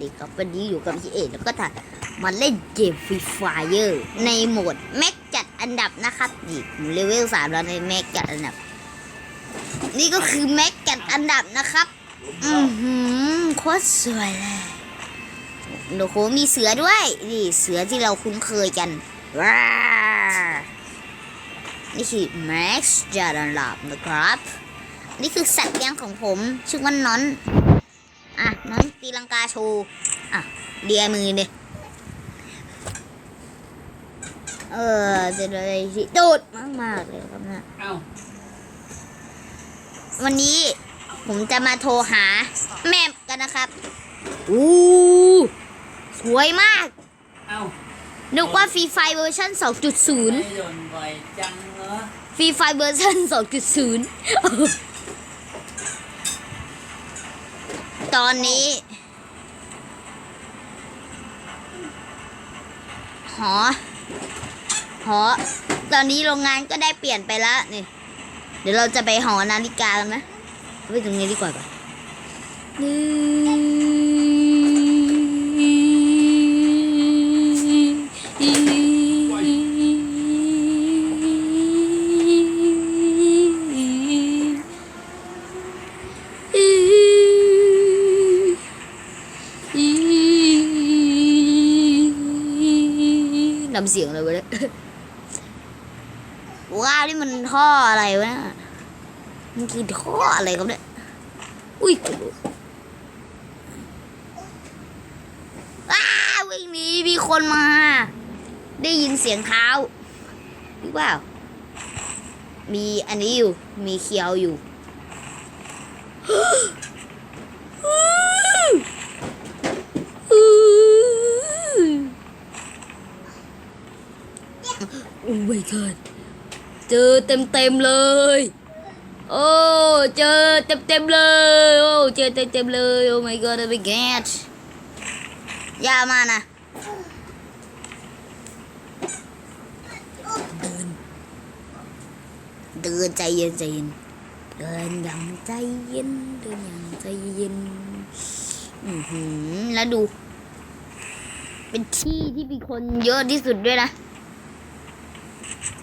ดีครับวันนี้อยู่กับพี่เอกแล้วก็ถ่ายมาเล่นเกมฟรีไฟเออร์ในโหมดแม็กจัดอันดับนะครับนี่ผมเลเวลสามแล้วในแม็กจัดอันดับ นี่ก็คือแม็กจัดอันดับนะครับ อือหือโคตรสวยเลยโอ้โหมีเสือด้วยนี่เสือที่เราคุ้นเคยกันว้านี่คือแม็กจัดอันดับนะครับ นี่คือสัตว์เลี้ยงของผมชื่อว่าน้อน อะน้อนตีลังกาโชว์อะเดียมือเนี่ยเออจะอะไรที่โดดมากๆเลยครับนะเอ้าวันนี้ผมจะมาโทรหาแม่กันนะครับอู้สวยมาก เอ้านึกว่าฟรีไฟเวอร์ชัน2.0ไม่โดนบ่อยจังเหรอฟรีไฟเวอร์ชัน2.0 ตอนนี้ หอ หอ ตอนนี้โรงงานก็ได้เปลี่ยนไปแล้วนี่ เดี๋ยวเราจะไปหอนาฬิกากันไหมไปตรงนี้ดีกว่าปะ เสียงอะไรวะเนี่ยว้าวนี่มันท่ออะไรวะเนี่ยมันคือท่ออะไรครับเนี่ยอุ้ยกระโดดอ้าวิ่งหนีมีคนมา ได้ยินเสียงเท้าหรือเปล่ามีอันนี้อยู่ มีเคียวอยู่ โอ้ my god เจอเต็มเต็มเลย โอ้เจอเต็มเต็มเลย โอ้เจอเต็มเต็มเลย โอ้ my god โอ้ my god อย่ามานะเดินเดินใจเย็นใจเย็นเดินอย่างใจเย็นเดินอย่างใจเย็นอือหือแล้วดู เป็นที่ที่มีคนเยอะที่สุดด้วยนะ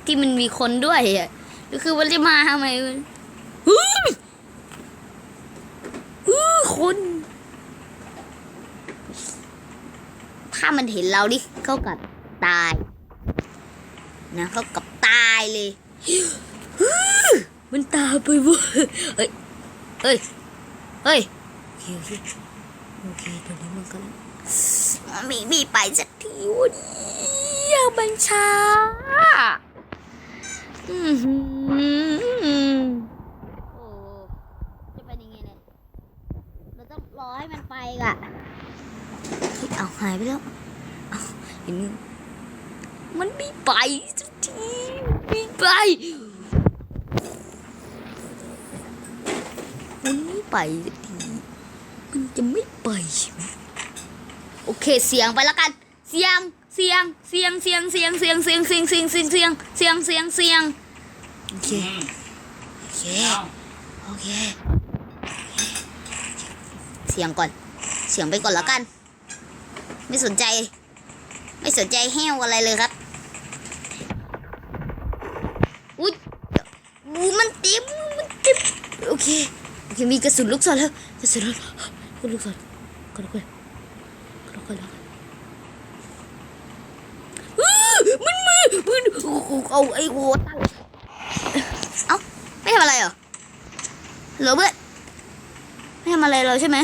ที่มันมีคนด้วยอะก็คือวันจะมาทำไมมันฮึ่ยฮึ่ยคนถ้ามันเห็นเราดิเข้ากับตาย นะเข้ากับตายเลยมันตาไปเว้ยเฮ้ย เฮ้ย เฮ้ย โอเคโอเคตอนนี้มันก็มีมีไปสักทีวันนี้อย่าบัญชา อือหือโอ้จะเป็นยังไงเนี่ยเราต้องรอให้มันไปก่ะเอาหายไปแล้วเอาเห็นมันไม่ไปสักทีไม่ไปมันไม่ไปสักทีมันจะไม่ไปใช่ไหมโอเคเสียงไปแล้วกัน เสียง สียงเสียงเสียงเสียงเสียงเสียงเสียงเสียงเสียงเสียงเสียงเสียงเสียงโอเคโอเคโอเคเสียงก่อน เสียงไปก่อนแล้วกัน ไม่สนใจ ไม่สนใจแห้วอะไรเลยครับอุ้ยอูมันเต็มมันเต็มโอเคโอเคมีกระสุนลูกศรแล้วกระสุนลูกกระสุนลูกรกระสุนลูกศรอื้อมันมือมันโอ้โห เอาไอ้โหตั้งเอ้าไม่ทำอะไรเหรอเหรอเพื่อนไม่ทำอะไรเราใช่ไหม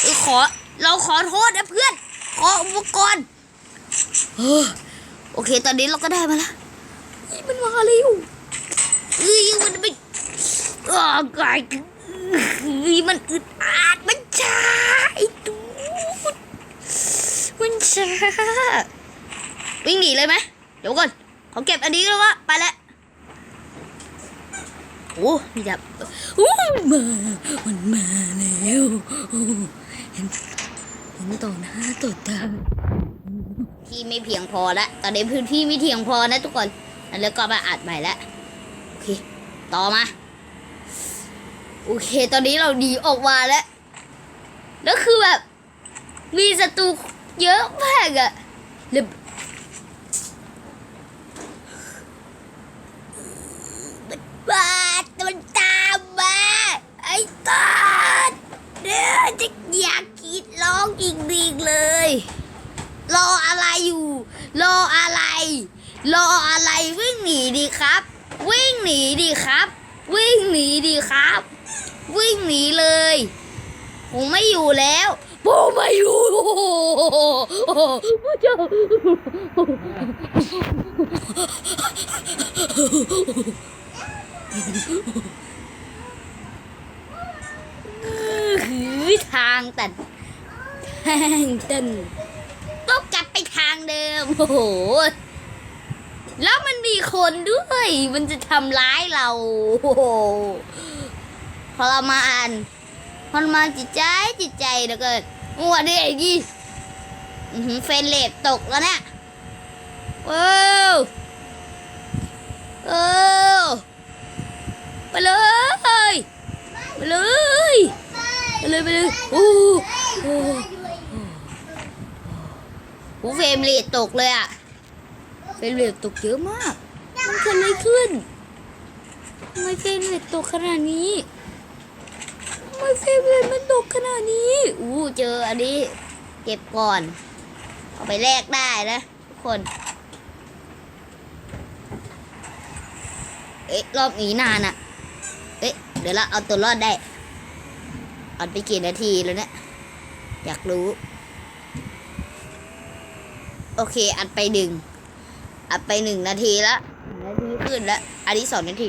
เออขอเราขอโทษนะเพื่อน ขออุปกรณ์โอเค ตอนนี้เราก็ได้มาแล้วมันมาเร็วเอ้ยมันไม่เออไก่เฮ้ยมันอึดอัดมันช้าไอ้ตูมันช้า วิ่งหนีเลยไหมเดี๋ยวก่อนขอเก็บอันนี้แล้ววะไปแล้วโอ้มีดับโอ้มันมามันมาแล้วเห็นเห็นต่อหน้าต่อตาที่ไม่เพียงพอแล้วตอนนี้พื้นที่ไม่เพียงพอนะทุกคนแล้วก็มาอัดใหม่แล้วโอเคต่อมาโอเค ตอนนี้เราดีออกมาแล้ว แล้วคือแบบ มีศัตรูเยอะมากอะเดี๋ยวมัน บาดมันตามมาไอ้ตอนเดี๋ยวจะอยากกรีดร้องอีกดีกเลย รออะไรอยู่ รออะไร รออะไรวิ่งหนีดีครับ วิ่งหนีดีครับ วิ่งหนีดีครับ วิ่งหนีเลยผมไม่อยู่แล้วผมไม่อยู่พระเจ้า ทางตัดทางตันต้องกลับไปทางเดิม โอ้โห แล้วมันมีคนด้วย มันจะทำร้ายเราโอ้โหทรมานทรมานจิตใจจิตใจเหลือเกินหัวด็กยี่อื้อหือเฟนเลตตกแล้วเนี่ยว้าวว้ ไปเลยไปเลยไปเลยไปเลยโอ้โหโอ้เฟรมเลตตกเลยอะเฟรมเลตตกเยอะมาก มันเกิดอะไรขึ้นทำไมเฟรมเลตตกขนาดนี้ทำไมเฟรมเลตมันตกขนาดนี้อู้เจออันนี้ เก็บก่อน เอาไปแลกได้นะทุกคนเอ๊ะรอบนี้นานอะ เอ๊ะเดี๋ยวเราเอาตัวรอดได้อัดไปกี่นาทีแล้วเนี่ย อยากรู้ โอเค อัดไปหนึ่ง อัดไปหนึ่งนาทีละนาทีขึ้นแล้ว อันนี้สองนาที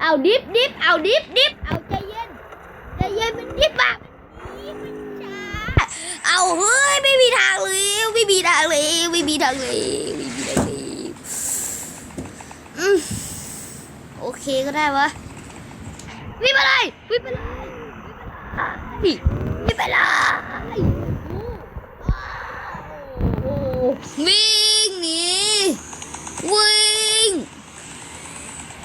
เอาดิฟดิฟเอาดิฟดิฟเอาใจเย็น ใจเย็นมันดิฟอะมันดิฟมันช้า เอาเฮ้ยไม่มีทางเลยไม่มีทางเลยไม่มีทางเลยไม่มีทางเลยอืมโอเคก็ได้วะวิ่งไปเลยวิ่งไปเลยวิ่งวิ่งไปเลยวิ่งหนีวิ่ง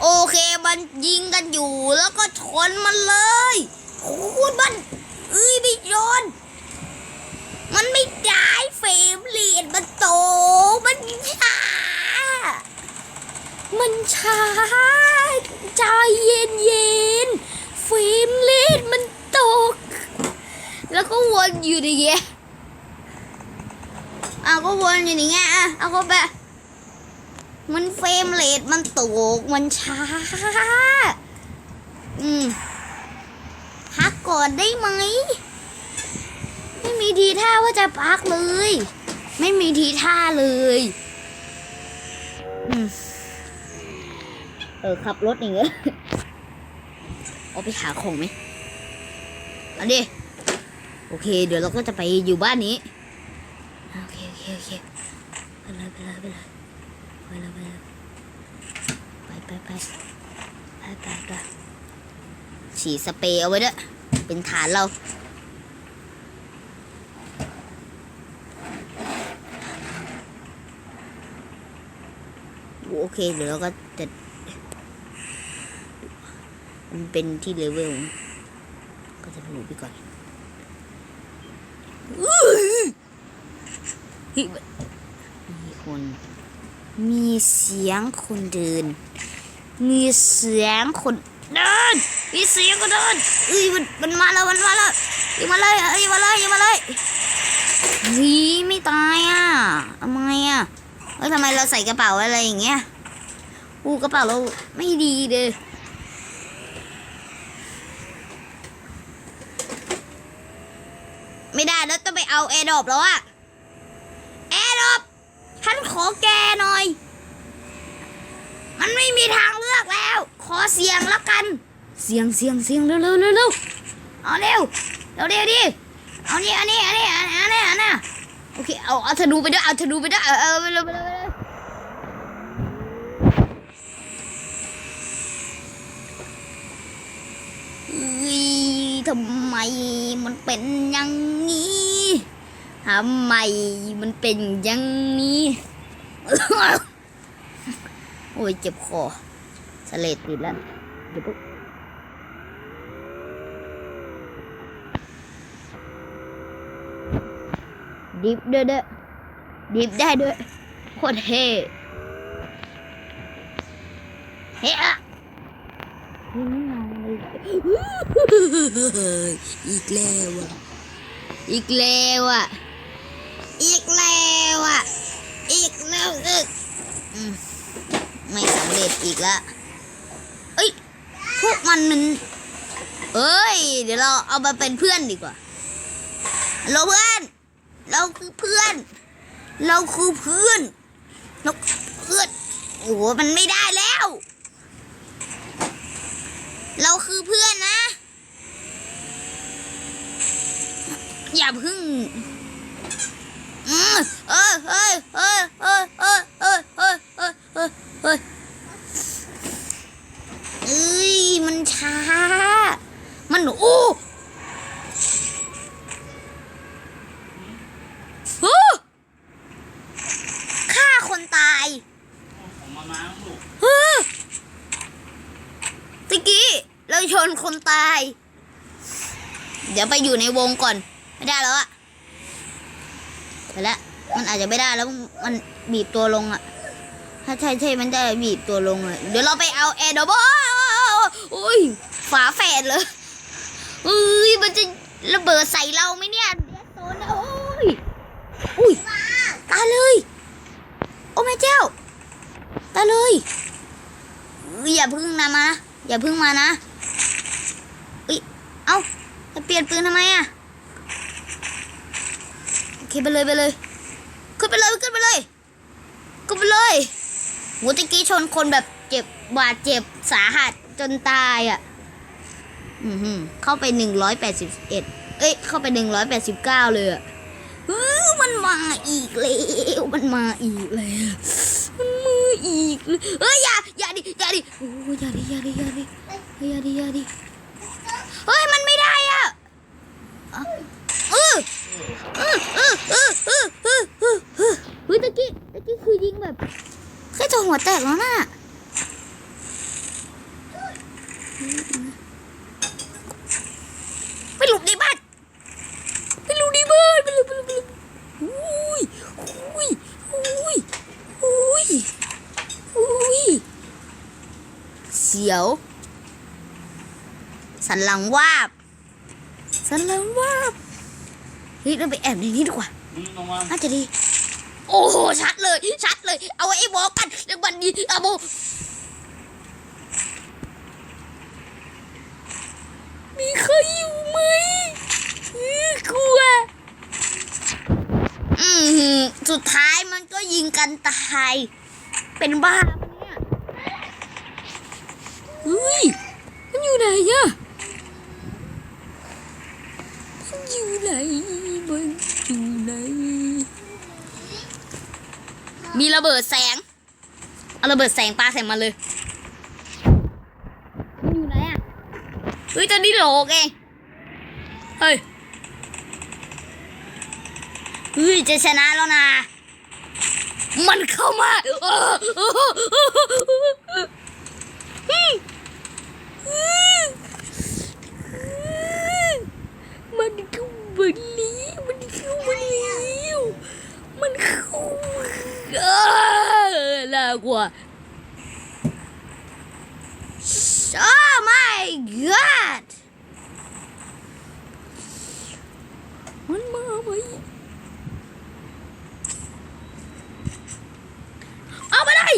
โอเคมันยิงกันอยู่แล้วก็ชนมันเลยโอ้โหมันเอ้ยไม่โดน มันไม่ได้เฟรมเรียนมันโต มันช้า มันช้า ใจเย็นเย็นๆเฟรมเรทมันตก แล้วก็วนอยู่อย่างเงี้ยเอาก็วนอยู่อย่างเงี้ยอะเอาเข้าไปมันเฟรมเรทมันตก มันช้า อืมพักก่อนได้ไหม ม่มีทีท่าว่าจะพักเลย ไม่มีทีท่าเลยอืมเออขับรถอย่างเงี้ยเอาไปหาของไหมอันนี้โอเค เดี๋ยวเราก็จะไปอยู่บ้านนี้โอเคโอเคโอเคไปเลยไปเลยไปเลยไปเลยไปเลยไปไปไปไปไปไปฉีดสเปรย์เอาไว้ด้วยเป็นฐานเรา โอเคเดี๋ยวเราก็จะมันเป็นที่เลเวลก็จะดูไปก่อนอื้อเฮ้ยมีคน มีเสียงคนเดิน มีเสียงคนเดิน มีเสียงคนเดินเอ้ยมันมันมาแล้วมันมาแล้วยิงมาเลยเอ้ยยิงมาเลยยิงมาเลยหีไม่ตายอะทำไมอะเอ้ยทำไมเราใส่กระเป๋าอะไรอย่างเงี้ย อู้กระเป๋าเราไม่ดีเลยไม่ได้แล้วต้องไปเอาแอร์ดอปแล้วอะแอร์ดอปฉันขอแกหน่อย มันไม่มีทางเลือกแล้ว ขอเสียงแล้วกัน เสียงเสียงเสียงเร็วเร็วเร็วเร็วเอาเร็วเร็วเร็วดิเอานี่อันนี้อันนี้อันนี้อันนี้อันนี้โอเคเอาเอาธนูไปด้วยเอาธนูไปด้วยเออเออไปเลยไปเลยไปเลยเอ้ย ทำไมมันเป็นอย่างนี้ทำไมมันเป็นอย่างนี้ โอ้ยเจ็บคอสเลดติดแล้วเดี๋ยวปุ๊บดิฟด้วยด้อดิฟได้ด้วยโคตรเท่เฮ้อะนี่ไม่เอาเลย อีกแล้วอะ อีกแล้วอะ อีกแล้วอะ อีกแล้วอึกไม่สำเร็จอีกละเอ้ย พวกมันมัน เอ้ย เดี๋ยวเราเอามาเป็นเพื่อนดีกว่า เราเพื่อน เราคือเพื่อน เราคือเพื่อนเราเพื่อน โอ้โห มันไม่ได้แล้ว เราคือเพื่อนนะ อย่าพึ่ง อยู่ในวงก่อน ไม่ได้แล้วอะไปแล้วมันอาจจะไม่ได้แล้วมันบีบตัวลงอะถ้าใช่ใช่มันจะบีบตัวลงเลยเดี๋ยวเราไปเอาแอร์ดอบโอ้ยฝาแฝดเลยเอ้ยมันจะระเบิดใส่เราไหมเนี่ยโซนอะโอ้ยอุ้ยตายเลย โอ้แม่เจ้าตายเลยอย่าพึ่งนะมาอย่าพึ่งมานะอุ้ยเอ้า จะเปลี่ยนปืนทำไมอะโอเคไปเลยไปเลย ขึ้นไปเลยขึ้นไปเลยขึ้นไปเลยโหตะกี้ชนคนแบบเจ็บบาดเจ็บสาหัสจนตายอะ่ะอือหือเข้าไปหนึ่งร้อยแปดสิบเอ็ดเอ้ยเข้าไปหนึ่งร้อยแปดสิบเก้าเลยอะ่ะเฮ้ยมันมาอีกแล้วมันมาอีกแล้วมันมืออีกเอ้ยอย่าอย่าดิอย่าดิโอ้ยอย่าดิอย่าดิอย่าดิอย่าดิอย่าดิเฮ้ยมันไม่ได้อะ เออเออเออเออเออเออเออเออเฮ้ยตะกี้ตะกี้คือยิงแบบแค่จะหัวแตกแล้วน่ะไปหลบในบ้านไปหลบในบ้านไปหลบไปหลบไปหลบอุ้ยอุ้ยอุ้ยอุ้ยอุ้ยเสียว สันหลังวาบ สันหลังวาบเฮ้ยเราไปแอบในนี้ดีกว่ามึงลงมาน่าจะดี โอ้โห ชัดเลย ชัดเลย เอาไอ้บอกกันเดี๋ยววันนี้เอาโบมีใครอยู่ไหมอื้อกลัว อืมสุดท้ายมันก็ยิงกันตาย เป็นบ้าปะเนี่ยเฮ้ย มันอยู่ไหนอะมัน อยู่ไหนมันอยู่ไหนมีระเบิดแสง เอาระเบิดแสงปาใส่มาเลย มันอยู่ไหนอะเฮ้ยตอนนี้โหลกเอง เฮ้ย เฮ้ยจะชนะแล้วนะ มันเข้ามาเออเออเออเออมันเข้ามาแล้วมันเข้ามาแล้วมันเข้ามาเออน่ากลัว Oh my god มันมาไหม เอาไปเลย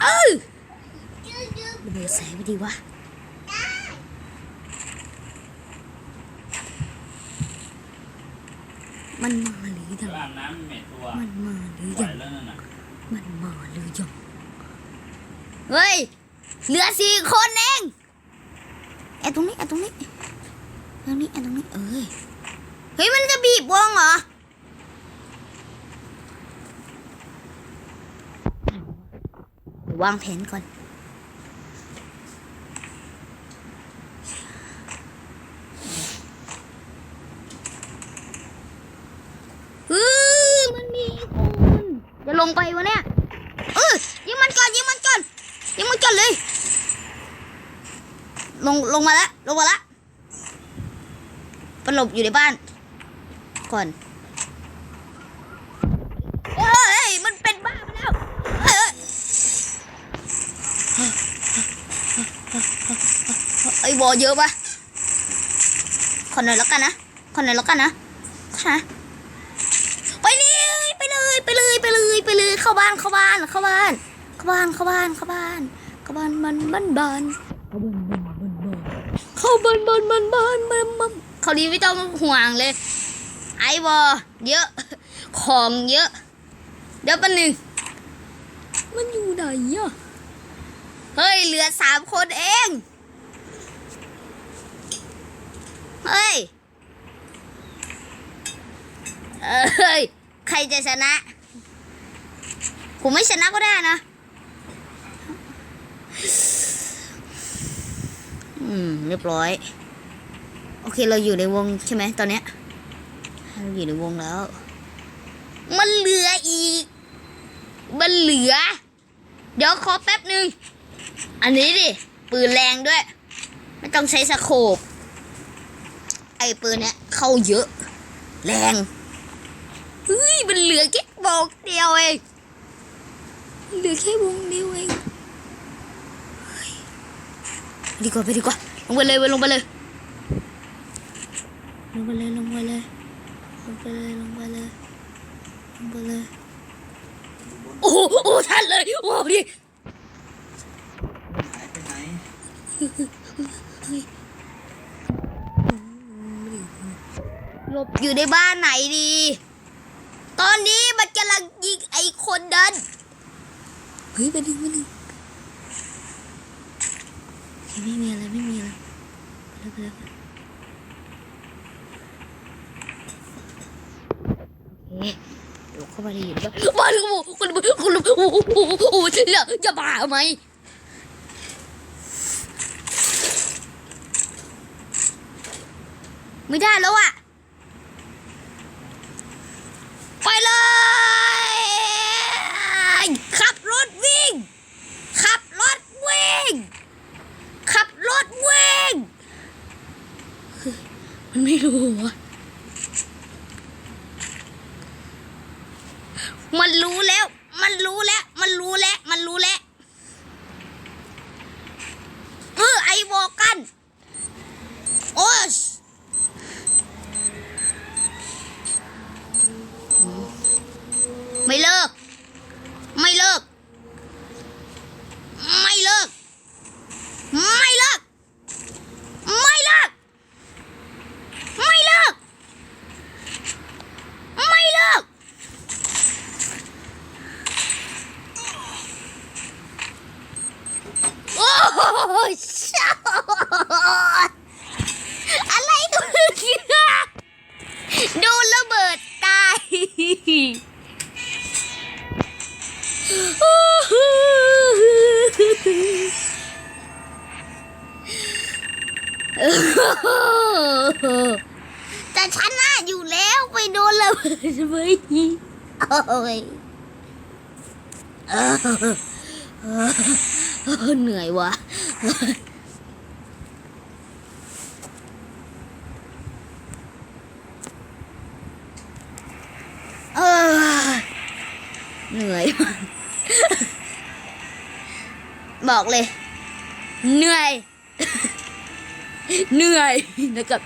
เออระเบิดแสงไปดีวะ มันมาหรือยังอาบน้ำเหม็นตัวมันมาหรือปล่ยัอยงแล้วนั่นน่ะมันมาหรือยังเฮ้ยเหลือสี่คนเองแอบตรงนี้แอบตรงนี้ตรงนี้แอบตรงนี้เอ้ยเฮ้ยมันจะบีบวงเหรอวางแผนก่อน เฮ้ยมันมีคนจะ ลงไปวะเนี่ยเออยิงมันก่อนยิงมันก่อนยิงมันก่อนเลย ลงลงมาละลงมาละมันหลบอยู่ในบ้าน ก่อนเฮ้ยมันเป็นบ้าไปแล้วเฮ้ยไอ้วอเยอะปะขอหน่อยแล้วกันนะขอหน่อยแล้วกันนะค่ะไปเลยไปเลยไปเลยไป เลยไปเลยเข้าบ้านเข้าบ้านเข้าบ้านเข้าบ้านเข้าบ้านเข้าบ้านเข้าบ้านมันมันบานเข้าบ้านมันมันบานมันมันเขาดีไม่ต้องห่วงเลย ไอวอเยอะ ของเยอะ เดี๋ยวแปันหนึ่งมันอยู่ไหนอะเฮ้ยเหลือสามคนเองเฮ้ยเอ้ย ใครจะชนะ ผมไม่ชนะก็ได้นะอืมเรียบร้อย โอเคเราอยู่ในวงใช่ไหมตอนเนี้ยเราอยู่ในวงแล้ว มันเหลืออีก มันเหลือ เดี๋ยวขอแป๊บหนึ่งอันนี้ดิ ปืนแรงด้วย ไม่ต้องใช้สโคปไอ้ปืนเนี้ยเข้าเยอะ แรงเฮ้ยมันเหลือแค่บอกเดียวเอง เหลือแค่วงเดียวเองเฮ้ยดีกว่าไปดีกว่าลงไปเลยลงไปเลยลงไปเลยลงไปเลยลงไปเลยลงไปเลยลงไปเลยโอ้โหโอ้โหทันเลยโอ้โหดิหายไปไหนหลบอยู่ในบ้านไหนดี ตอนนี้มันกำลังยิงไอ้คนนั้น เฮ้ยมาดึงมาดึงเฮ้ยไม่มีอะไรไม่มีอะไรไปเลยไปเลยไปเลยโอเคหลบเข้ามาในอยู่บ้านบ้านกูคุณคุณโอ้โหโอ้โหโอ้โหเหรอจะบ้าไหมไม่ได้แล้วอะไปเลย ขับรถวิ่ง ขับรถวิ่ง ขับรถวิ่งเฮ้ย มั แต่ฉันน่ะอยู่แล้วไปโดนระเบิดไปโอ้ยเออเหนื่อยว่ะเออเหนื่อย บอกเลย เหนื่อย เหนื่อยนะครับ